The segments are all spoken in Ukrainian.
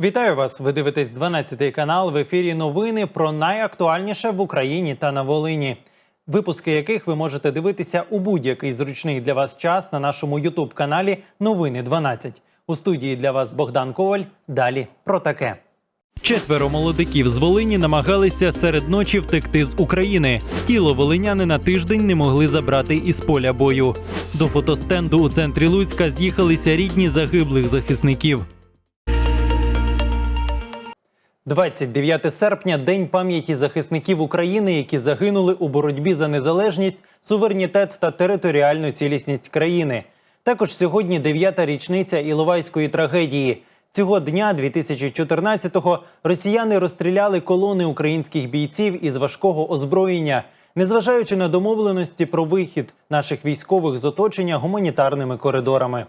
Вітаю вас! Ви дивитесь 12 канал. В ефірі новини про найактуальніше в Україні та на Волині. Випуски яких ви можете дивитися у будь-який зручний для вас час на нашому Ютуб каналі Новини 12. У студії для вас Богдан Коваль. Далі про таке. Четверо молодиків з Волині намагалися серед ночі втекти з України. Тіло волиняни на тиждень не могли забрати із поля бою. До фотостенду у центрі Луцька з'їхалися рідні загиблих захисників. 29 серпня день пам'яті захисників України, які загинули у боротьбі за незалежність, суверенітет та територіальну цілісність країни. Також сьогодні дев'ята річниця Іловайської трагедії. Цього дня, 2014-го, росіяни розстріляли колони українських бійців із важкого озброєння, незважаючи на домовленості про вихід наших військових з оточення гуманітарними коридорами.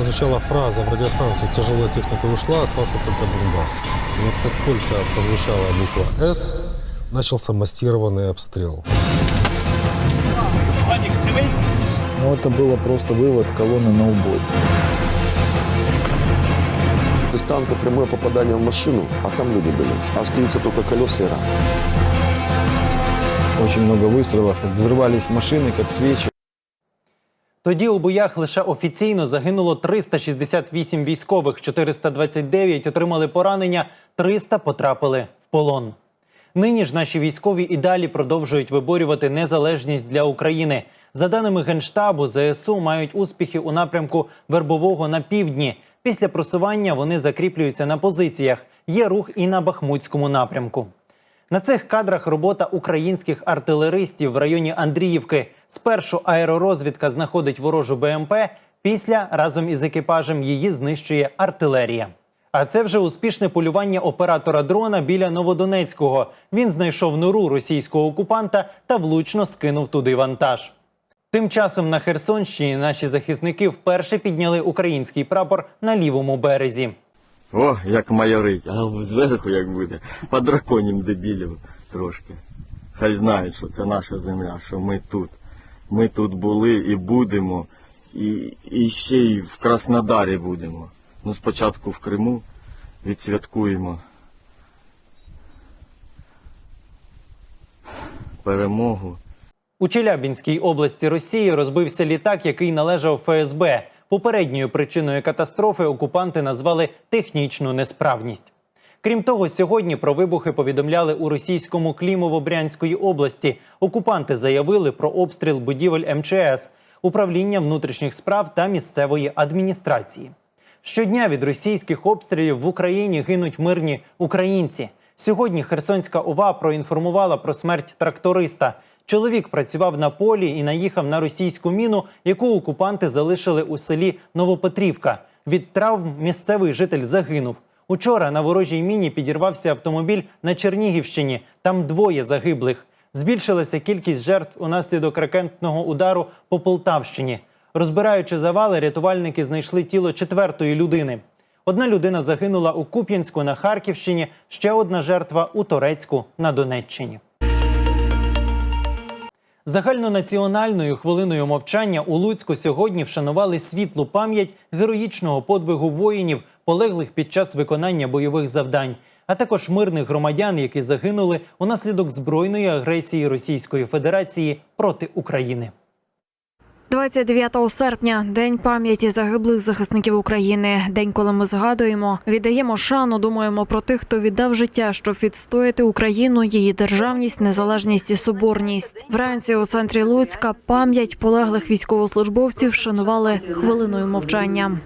Прозвучала фраза в радиостанцию «Тяжелая техника ушла, остался только Донбасс». И вот как только прозвучала буква «С», начался массированный обстрел. Но это было просто вывод колонны на убой. Из танка прямое попадание в машину, а там люди были. Остаются только колеса и рама. Очень много выстрелов. Взрывались машины, как свечи. Тоді у боях лише офіційно загинуло 368 військових, 429 отримали поранення, 300 потрапили в полон. Нині ж наші військові і далі продовжують виборювати незалежність для України. За даними Генштабу, ЗСУ мають успіхи у напрямку Вербового на півдні. Після просування вони закріплюються на позиціях. Є рух і на Бахмутському напрямку. На цих кадрах робота українських артилеристів в районі Андріївки. Спершу аеророзвідка знаходить ворожу БМП, після разом із екіпажем її знищує артилерія. А це вже успішне полювання оператора дрона біля Новодонецького. Він знайшов нору російського окупанта та влучно скинув туди вантаж. Тим часом на Херсонщині наші захисники вперше підняли український прапор на лівому березі. О, як майорить, а зверху як буде. По драконім дебілів трошки. Хай знають, що це наша земля, що ми тут. Ми тут були і будемо, і, і ще й в Краснодарі будемо. Ну, спочатку в Криму відсвяткуємо перемогу. У Челябінській області Росії розбився літак, який належав ФСБ. Попередньою причиною катастрофи окупанти назвали технічну несправність. Крім того, сьогодні про вибухи повідомляли у російському Клімово-Брянської області. Окупанти заявили про обстріл будівель МЧС, управління внутрішніх справ та місцевої адміністрації. Щодня від російських обстрілів в Україні гинуть мирні українці. Сьогодні Херсонська ОВА проінформувала про смерть тракториста. Чоловік працював на полі і наїхав на російську міну, яку окупанти залишили у селі Новопетрівка. Від травм місцевий житель загинув. Учора на ворожій міні підірвався автомобіль на Чернігівщині. Там двоє загиблих. Збільшилася кількість жертв унаслідок ракетного удару по Полтавщині. Розбираючи завали, рятувальники знайшли тіло четвертої людини. Одна людина загинула у Куп'янську на Харківщині, ще одна жертва у Торецьку на Донеччині. Загальнонаціональною хвилиною мовчання у Луцьку сьогодні вшанували світлу пам'ять героїчного подвигу воїнів, полеглих під час виконання бойових завдань, а також мирних громадян, які загинули унаслідок збройної агресії Російської Федерації проти України. 29 серпня день пам'яті загиблих захисників України. День, коли ми згадуємо, віддаємо шану, думаємо про тих, хто віддав життя, щоб відстояти Україну, її державність, незалежність і соборність. Вранці у центрі Луцька пам'ять полеглих військовослужбовців шанували хвилиною мовчання.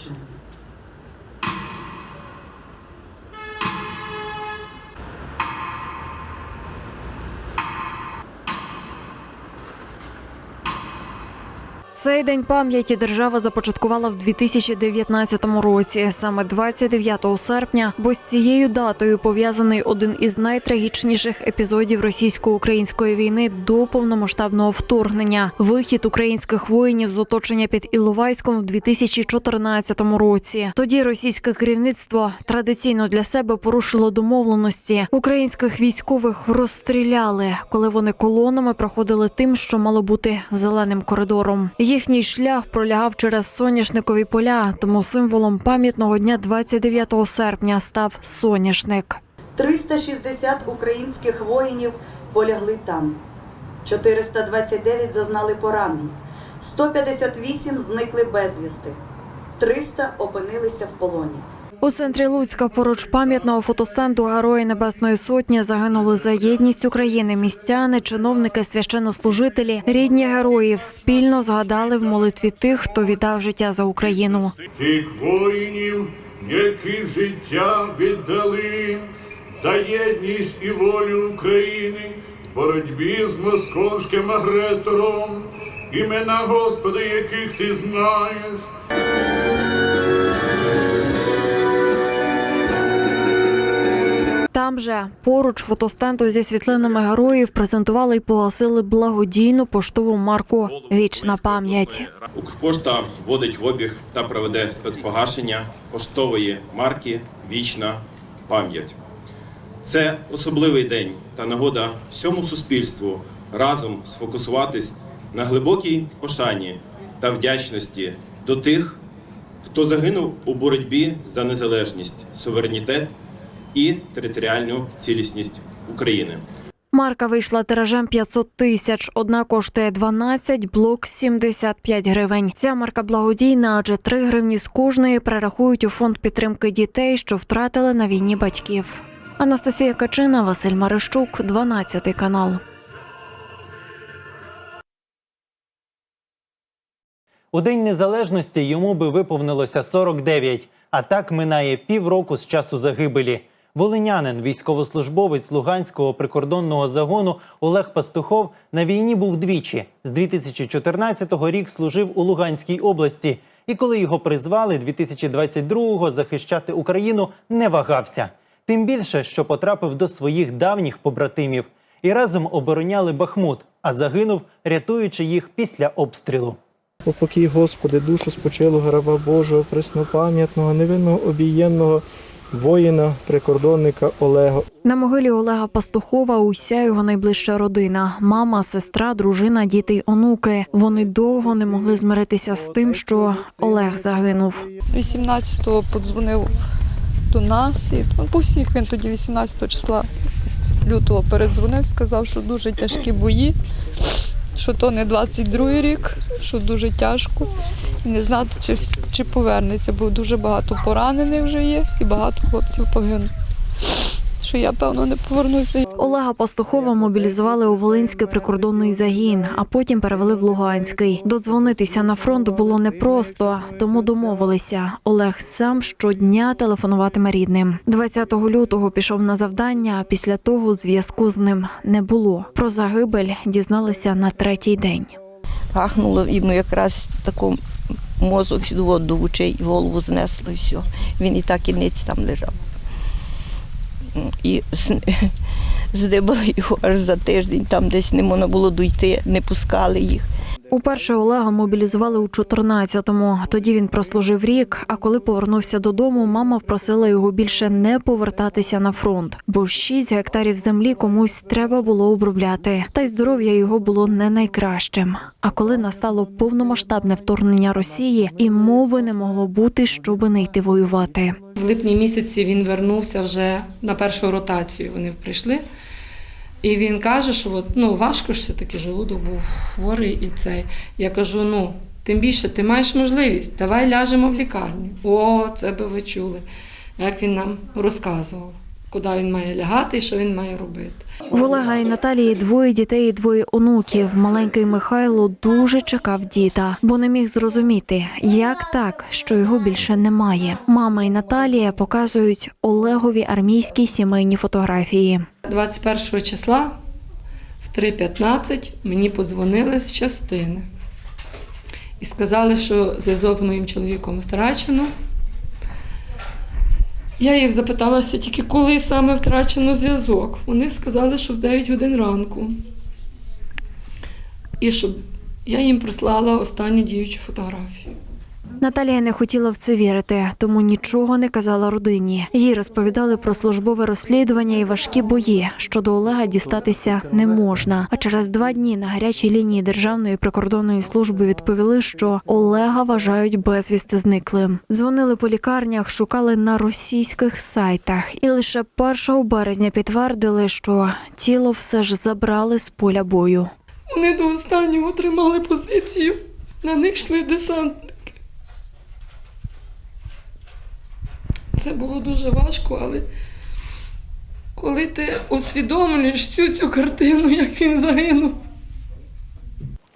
Цей день пам'яті держава започаткувала в 2019 році, саме 29 серпня, бо з цією датою пов'язаний один із найтрагічніших епізодів російсько-української війни до повномасштабного вторгнення вихід українських воїнів з оточення під Іловайськом в 2014 році. Тоді російське керівництво традиційно для себе порушило домовленості. Українських військових розстріляли, коли вони колонами проходили тим, що мало бути зеленим коридором. Їхній шлях пролягав через соняшникові поля, тому символом пам'ятного дня 29 серпня став соняшник. 360 українських воїнів полягли там. 429 зазнали поранень, 158 зникли безвісти, 300 опинилися в полоні. У центрі Луцька поруч пам'ятного фотостенду Герої Небесної Сотні загинули за єдність України. Містяни, чиновники, священнослужителі, рідні героїв спільно згадали в молитві тих, хто віддав життя за Україну. тих воїнів, які життя віддали за єдність і волю України в боротьбі з московським агресором, імена Господа, яких ти знаєш. Там же поруч фотостенду зі світлинами героїв презентували і погасили благодійну поштову марку Вічна пам'ять. Укрпошта вводить в обіг та проведе спецпогашення поштової марки Вічна пам'ять. Це особливий день та нагода всьому суспільству разом сфокусуватись на глибокій пошані та вдячності до тих, хто загинув у боротьбі за незалежність, суверенітет і територіальну цілісність України. Марка вийшла тиражем 500 тисяч. Одна коштує 12, блок 75 гривень. Ця марка благодійна, адже 3 гривні з кожної перерахують у фонд підтримки дітей, що втратили на війні батьків. Анастасія Качина, Василь Марищук, 12 канал. У День Незалежності йому би виповнилося 49, а так минає півроку з часу загибелі. Волинянин, військовослужбовець Луганського прикордонного загону Олег Пастухов на війні був двічі. З 2014 рік служив у Луганській області. І коли його призвали 2022-го захищати Україну, не вагався. Тим більше, що потрапив до своїх давніх побратимів і разом обороняли Бахмут, а загинув, рятуючи їх після обстрілу. Упокій, Господи, душу спочилого раба Божого, преснопам'ятного, невинного обієнного воїна, прикордонника Олега. На могилі Олега Пастухова уся його найближча родина: мама, сестра, дружина, діти й онуки. Вони довго не могли змиритися з тим, що Олег загинув. 18-го подзвонив до нас, і ну, по всіх він тоді 18 числа лютого передзвонив, сказав, що дуже тяжкі бої, що то не 22-й рік, що дуже тяжко. І не знати, чи, чи повернеться, бо дуже багато поранених вже є і багато хлопців погинуло. Що я, певно, не повернуся. Олега Пастухова мобілізували у Волинський прикордонний загін, а потім перевели в Луганський. Додзвонитися на фронт було непросто, тому домовилися. Олег сам щодня телефонуватиме рідним. 20 лютого пішов на завдання. а Після того зв'язку з ним не було. Про загибель дізналися на третій день. Гахнуло йому якраз тако мозок сюди до очей, голову знесло і все. Він і так і ниць там лежав. І здибали його аж за тиждень, там десь не можна було дойти, не пускали їх. Уперше Олега мобілізували у 14-му. Тоді він прослужив рік. А коли повернувся додому, мама впросила його більше не повертатися на фронт, бо 6 гектарів землі комусь треба було обробляти. Та й здоров'я його було не найкращим. А коли настало повномасштабне вторгнення Росії, і мови не могло бути, щоби не йти воювати. В липні місяці він вернувся вже на першу ротацію. Вони прийшли. І він каже, що от, ну, важко ж все-таки желудок був хворий і цей. Я кажу: ну, тим більше ти маєш можливість, давай ляжемо в лікарню. О, це би ви чули, як він нам розказував, куди він має лягати і що він має робити. В Олега і Наталії двоє дітей і двоє онуків. Маленький Михайло дуже чекав діда, бо не міг зрозуміти, як так, що його більше немає. Мама і Наталія показують Олегові армійські сімейні фотографії. 21 числа в 3.15 мені подзвонили з частини і сказали, що зв'язок з моїм чоловіком втрачено. Я їх запиталася тільки, коли саме втрачено зв'язок. Вони сказали, що в 9 годин ранку. І щоб я їм прислала останню діючу фотографію. Наталія не хотіла в це вірити, тому нічого не казала родині. Їй розповідали про службове розслідування і важкі бої, що до Олега дістатися не можна. А через два дні на гарячій лінії Державної прикордонної служби відповіли, що Олега вважають безвісти зниклим. Дзвонили по лікарнях, шукали на російських сайтах, і лише 1 березня підтвердили, що тіло все ж забрали з поля бою. Вони до останнього тримали позицію. На них йшли десантники. Це було дуже важко, але коли ти усвідомлюєш цю цю картину, як він загинув.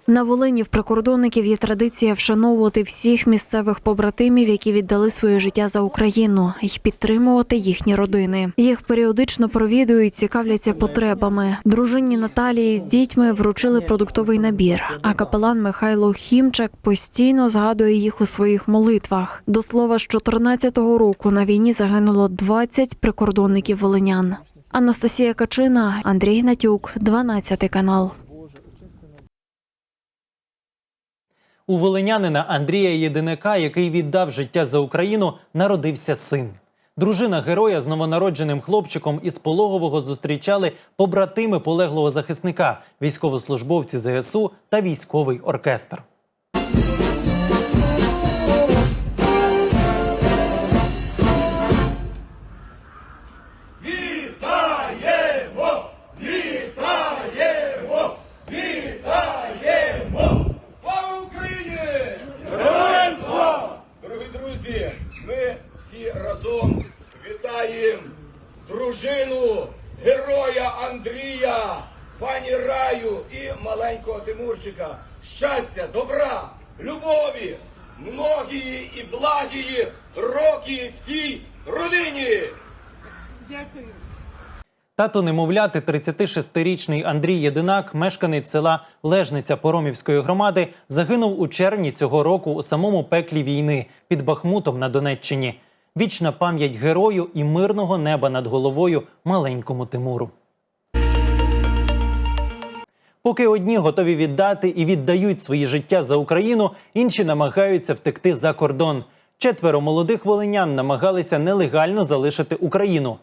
На Волині в прикордонників є традиція вшановувати всіх місцевих побратимів, які віддали своє життя за Україну, і підтримувати їхні родини. Їх періодично провідують, цікавляться потребами. Дружині Наталії з дітьми вручили продуктовий набір. А капелан Михайло Хімчак постійно згадує їх у своїх молитвах. До слова, з 14-го року на війні загинуло 20 прикордонників волинян. Анастасія Качина, Андрій Натюк, 12 канал. У волинянина Андрія Єдиника, який віддав життя за Україну, народився син. Дружина героя з новонародженим хлопчиком із пологового зустрічали побратими полеглого захисника, військовослужбовці ЗСУ та військовий оркестр. Друзі, ми всі разом вітаємо дружину героя Андрія, пані Раю і маленького Тимурчика. Щастя, добра, любові, многії і благії роки цій родині! Тато немовляти 36-річний Андрій Єдинак, мешканець села Лежниця Поромівської громади, загинув у червні цього року у самому пеклі війни під Бахмутом на Донеччині. Вічна пам'ять герою і мирного неба над головою маленькому Тимуру. Поки одні готові віддати і віддають свої життя за Україну, інші намагаються втекти за кордон. Четверо молодих волинян намагалися нелегально залишити Україну.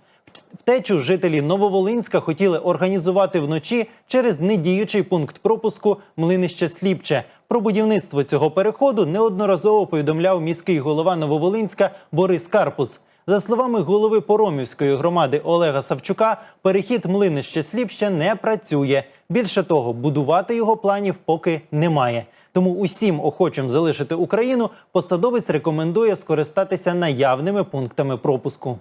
Втечу жителі Нововолинська хотіли організувати вночі через недіючий пункт пропуску Млинище Сліпче. Про будівництво цього переходу неодноразово повідомляв міський голова Нововолинська Борис Карпус. За словами голови Поромівської громади Олега Савчука, перехід Млинище Сліпще не працює. Більше того, будувати його планів поки немає. Тому усім охочим залишити Україну посадовець рекомендує скористатися наявними пунктами пропуску.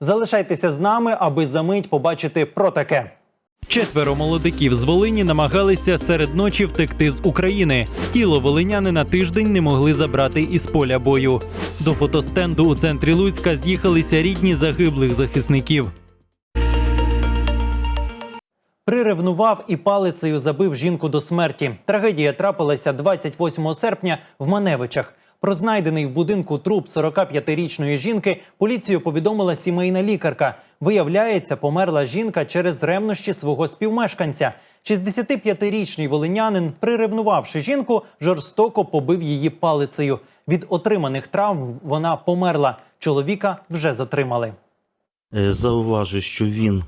Залишайтеся з нами, аби за мить побачити про таке. Четверо молодиків з Волині намагалися серед ночі втекти з України. Тіло волиняни на тиждень не могли забрати із поля бою. До фотостенду у центрі Луцька з'їхалися рідні загиблих захисників. Приревнував і палицею забив жінку до смерті. Трагедія трапилася 28 серпня в Маневичах. Про знайдений в будинку труп 45-річної жінки поліцію повідомила сімейна лікарка. Виявляється, померла жінка через ревнощі свого співмешканця. 65-річний волинянин, приревнувавши жінку, жорстоко побив її палицею. Від отриманих травм вона померла. Чоловіка вже затримали. Е, Зауважу, що він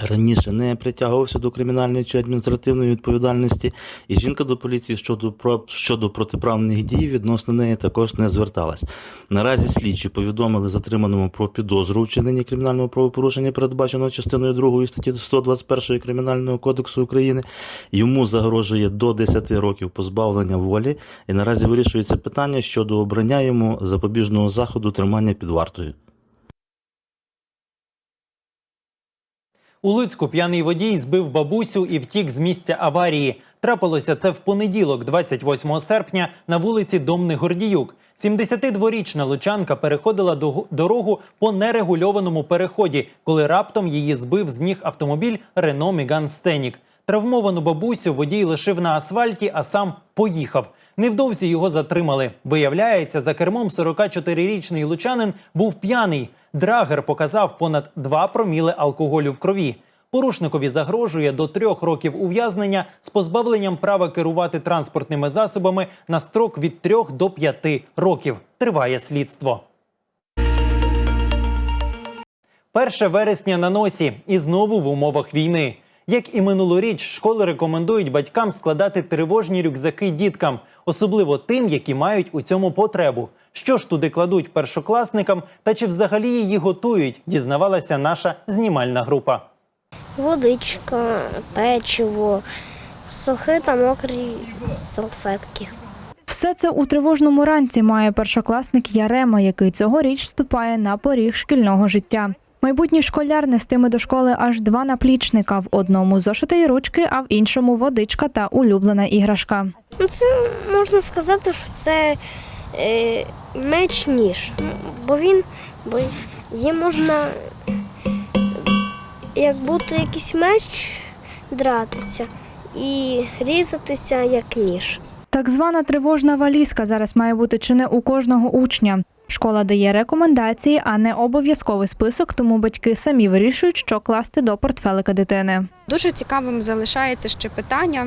раніше не притягувався до кримінальної чи адміністративної відповідальності, і жінка до поліції щодо, щодо протиправних дій відносно неї також не зверталась. Наразі слідчі повідомили затриманому про підозру у вчиненні кримінального правопорушення, передбаченого частиною 2 статті 121 Кримінального кодексу України. Йому загрожує до 10 років позбавлення волі, і наразі вирішується питання щодо обрання йому запобіжного заходу тримання під вартою. У Луцьку п'яний водій збив бабусю і втік з місця аварії. Трапилося це в понеділок, 28 серпня, на вулиці Домний Гордіюк. 72-річна лучанка переходила до- дорогу по нерегульованому переході, коли раптом її збив з ніг автомобіль Рено Міган Сценік. Травмовану бабусю водій лишив на асфальті, а сам поїхав. Невдовзі його затримали. Виявляється, за кермом 44-річний лучанин був п'яний. Драгер показав понад 2 проміли алкоголю в крові. Порушникові загрожує до трьох років ув'язнення з позбавленням права керувати транспортними засобами на строк від трьох до п'яти років. Триває слідство. 1 вересня на носі і знову в умовах війни. Як і минулоріч, школи рекомендують батькам складати тривожні рюкзаки діткам, особливо тим, які мають у цьому потребу. Що ж туди кладуть першокласникам та чи взагалі її готують, дізнавалася наша знімальна група. водичка, печиво, сухі та мокрі салфетки. Все це у тривожному ранці має першокласник Ярема, який цьогоріч вступає на поріг шкільного життя. Майбутній школяр нестиме до школи аж два наплічника: в одному зошити і ручки, а в іншому водичка та улюблена іграшка. Ну, Це можна сказати, що це е, меч ніж. Бо він, бо їм можна як будто якийсь меч дратися і різатися як ніж. Так звана тривожна валізка зараз має бути чи не у кожного учня. Школа дає рекомендації, а не обов'язковий список, тому батьки самі вирішують, що класти до портфелика дитини. Дуже цікавим залишається ще питання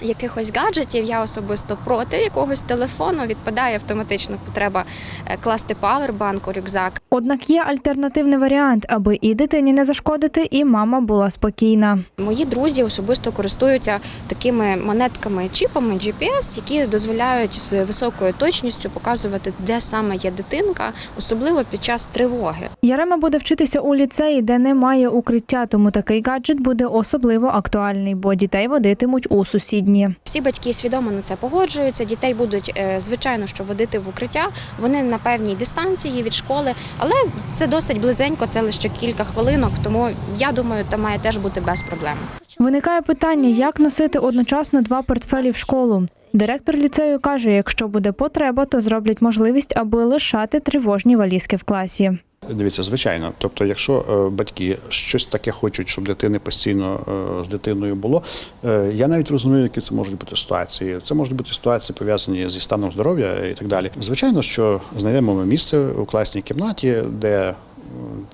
якихось гаджетів. Я особисто проти якогось телефону. Відпадає автоматично потреба е, класти павербанк у рюкзак. Однак є альтернативний варіант, аби і дитині не зашкодити, і мама була спокійна. Мої друзі особисто користуються такими монетками, чіпами GPS, які дозволяють з високою точністю показувати, де саме є дитинка, особливо під час тривоги. Ярема буде вчитися у ліцеї, де немає укриття, тому такий гаджет буде особливо актуальний, бо дітей водитимуть у сусідні. Всі батьки свідомо на це погоджуються. Дітей будуть е, звичайно, що водити в укриття. Вони на певній дистанції від школи, але це досить близенько, це лише кілька хвилинок. Тому я думаю, це має теж бути без проблем. Виникає питання, як носити одночасно два портфелі в школу. Директор ліцею каже, якщо буде потреба, то зроблять можливість, аби лишати тривожні валізки в класі. Дивіться, звичайно. Тобто, якщо е, батьки щось таке хочуть, щоб дитини постійно е, з дитиною було, е, я навіть розумію, які це можуть бути ситуації. Це можуть бути ситуації пов'язані зі станом здоров'я і так далі. Звичайно, що знайдемо ми місце у класній кімнаті, де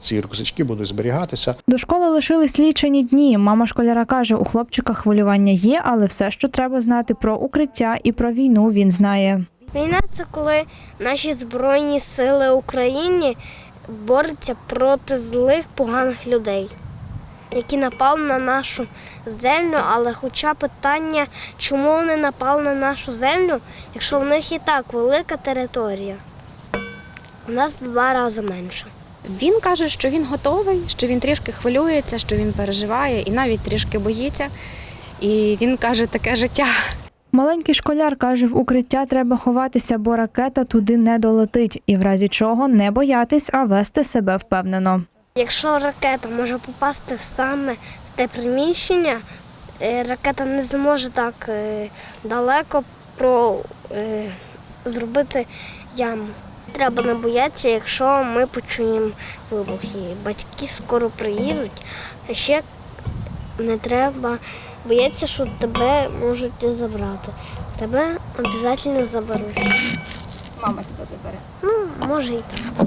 ці рюкзачки будуть зберігатися. До школи лишились лічені дні. Мама школяра каже, у хлопчика хвилювання є, але все, що треба знати про укриття і про війну, він знає. Війна це коли наші збройні сили України борються проти злих поганих людей, які напали на нашу землю. Але хоча питання, чому вони напали на нашу землю, якщо в них і так велика територія, у нас два рази менше. Він каже, що він готовий, що він трішки хвилюється, що він переживає і навіть трішки боїться. І він каже, таке життя. Маленький школяр каже, в укриття треба ховатися, бо ракета туди не долетить, і в разі чого не боятись, а вести себе впевнено. Якщо ракета може попасти в саме в те приміщення, е, ракета не зможе так е, далеко про, е, зробити яму. Треба не боятися, якщо ми почуємо вибухи. Батьки скоро приїдуть, а ще не треба боятися, що тебе можуть забрати. Тебе обов'язково заберуть. Мама тебе забере. Ну, може і так.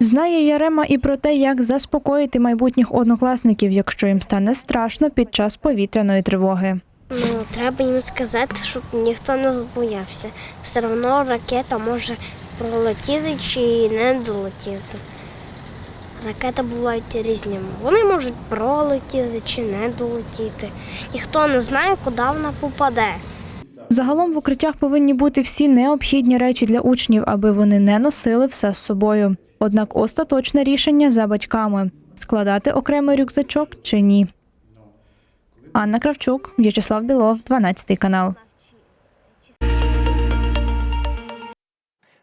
Знає Ярема і про те, як заспокоїти майбутніх однокласників, якщо їм стане страшно під час повітряної тривоги. Ну, треба їм сказати, щоб ніхто не збоявся. Все одно ракета може пролетіти чи не долетіти. Ракети бувають різні. Вони можуть пролетіти чи не долетіти. Ніхто не знає, куди вона попаде. Загалом в укриттях повинні бути всі необхідні речі для учнів, аби вони не носили все з собою. Однак остаточне рішення за батьками складати окремий рюкзачок чи ні. Анна Кравчук, В'ячеслав Білов, 12 канал.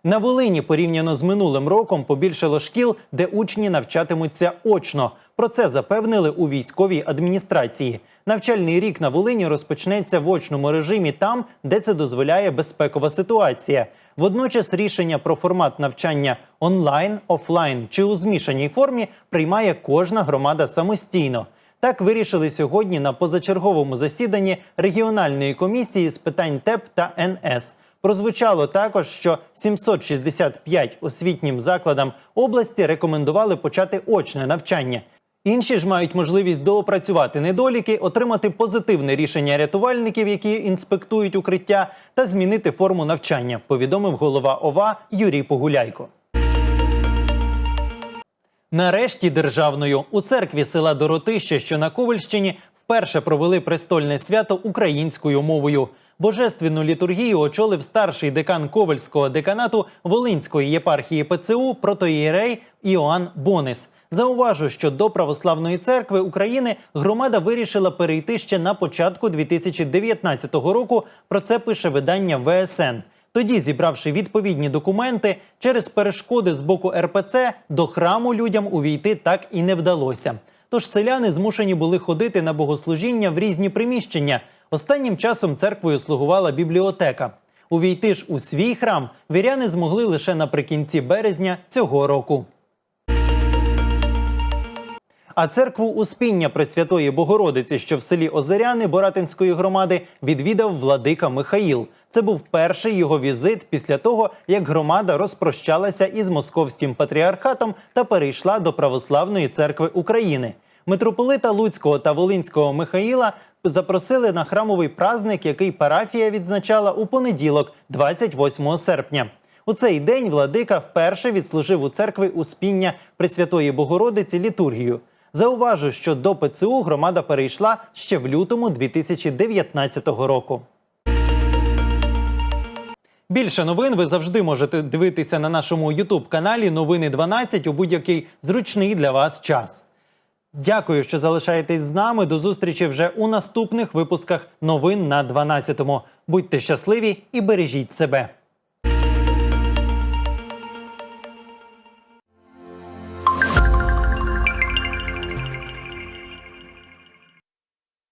На Волині порівняно з минулим роком побільшало шкіл, де учні навчатимуться очно. Про це запевнили у військовій адміністрації. Навчальний рік на Волині розпочнеться в очному режимі там, де це дозволяє безпекова ситуація. Водночас рішення про формат навчання онлайн, офлайн чи у змішаній формі приймає кожна громада самостійно. Так вирішили сьогодні на позачерговому засіданні регіональної комісії з питань ТЕП та НС. Прозвучало також, що 765 освітнім закладам області рекомендували почати очне навчання. Інші ж мають можливість доопрацювати недоліки, отримати позитивне рішення рятувальників, які інспектують укриття, та змінити форму навчання. Повідомив голова ОВА Юрій Погуляйко. Нарешті державною у церкві села Доротище, що на Ковальщині, вперше провели престольне свято українською мовою. Божественну літургію очолив старший декан Ковальського деканату Волинської єпархії ПЦУ протоїрей Іоанн Бонис. Зауважу, що до православної церкви України громада вирішила перейти ще на початку 2019 року. Про це пише видання ВСН. Тоді, зібравши відповідні документи, через перешкоди з боку РПЦ до храму людям увійти так і не вдалося. Тож селяни змушені були ходити на богослужіння в різні приміщення. Останнім часом церквою слугувала бібліотека. Увійти ж у свій храм віряни змогли лише наприкінці березня цього року. А церкву Успіння Пресвятої Богородиці, що в селі Озеряни Боратинської громади, відвідав владика Михаїл. Це був перший його візит після того, як громада розпрощалася із московським патріархатом та перейшла до Православної церкви України. Митрополита Луцького та Волинського Михаїла запросили на храмовий праздник, який парафія відзначала у понеділок, 28 серпня. У цей день владика вперше відслужив у церкві Успіння Пресвятої Богородиці літургію. Зауважу, що до ПЦУ громада перейшла ще в лютому 2019 року. Більше новин ви завжди можете дивитися на нашому Ютуб каналі Новини 12 у будь-який зручний для вас час. Дякую, що залишаєтесь з нами. До зустрічі вже у наступних випусках новин на 12-му. Будьте щасливі і бережіть себе.